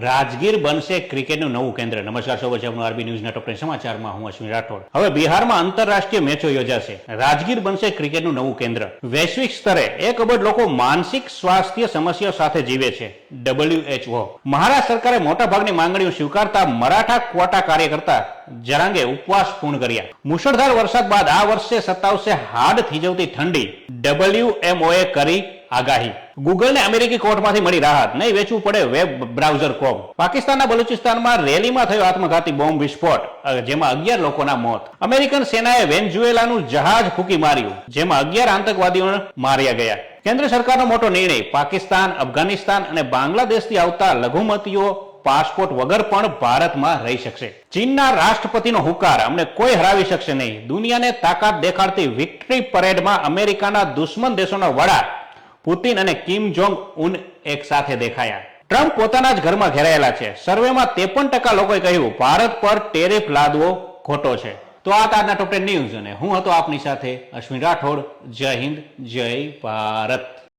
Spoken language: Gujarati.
રાજગીર બનશે ક્રિકેટનું નવું કેન્દ્ર. નમસ્કાર, સૌ બચાવનું આરબી ન્યૂઝના ટોપ સમાચારમાં હું અશ્વિન રાઠોડ. હવે બિહારમાં આંતરરાષ્ટ્રીય મેચો યોજાશે. રાજગીર બનશે ક્રિકેટનું નવું કેન્દ્ર. વૈશ્વિક સ્તરે એક અબજ લોકો માનસિક સ્વાસ્થ્ય સમસ્યાઓ સાથે જીવે છે. ડબલ્યુએચઓ મહારાષ્ટ્ર સરકારે મોટાભાગની માંગણીઓ સ્વીકારતા મરાઠા ક્વોટા કાર્યકર્તા જરાંગે ઉપવાસ પૂર્ણ કર્યા. મુશળધાર વરસાદ બાદ આ વર્ષે સતાવશે હાડ થીજવતી ઠંડી. ડબલ્યુએમઓએ કરી આગાહી. ગૂગલને અમેરિકી કોર્ટમાંથી મળી રાહત. નહીં, વેચવું પડે વેબ બ્રાઉઝર કોમ. પાકિસ્તાનના બલુચિસ્તાનમાં રેલીમાં થયો આત્મઘાતી બોમ્બ વિસ્ફોટ જેમાં અગિયાર લોકોના મોત. અમેરિકન સેનાએ વેન્ઝુએલાનું જહાજ ફૂકી માર્યું, જેમાં અગિયાર આતંકવાદીઓ માર્યા ગયા. કેન્દ્ર સરકારનો મોટો નિર્ણય, પાકિસ્તાન, અફઘાનિસ્તાન અને બાંગ્લાદેશથી આવતા લઘુમતીઓ પાસપોર્ટ વગર પણ ભારતમાં રહી શકશે. ચીનના રાષ્ટ્રપતિનો હુકાર અમને કોઈ હરાવી શકશે નહીં. દુનિયાને તાકાત દેખાડતી વિક્ટરી પરેડમાં અમેરિકાના દુશ્મન દેશોના વડા પુતિન અને કિમ જોંગ ઉન એક સાથે દેખાયા. ટ્રમ્પ પોતાના જ ઘરમાં ઘેરાયેલા છે. સર્વેમાં ત્રેપન ટકા લોકોએ કહ્યું, ભારત પર ટેરિફ લાદવો ખોટો છે. તો આ તાજના ટોપ ન્યૂઝ અને હું હતો આપની સાથે અશ્વિન રાઠોડ. જય હિન્દ, જય ભારત.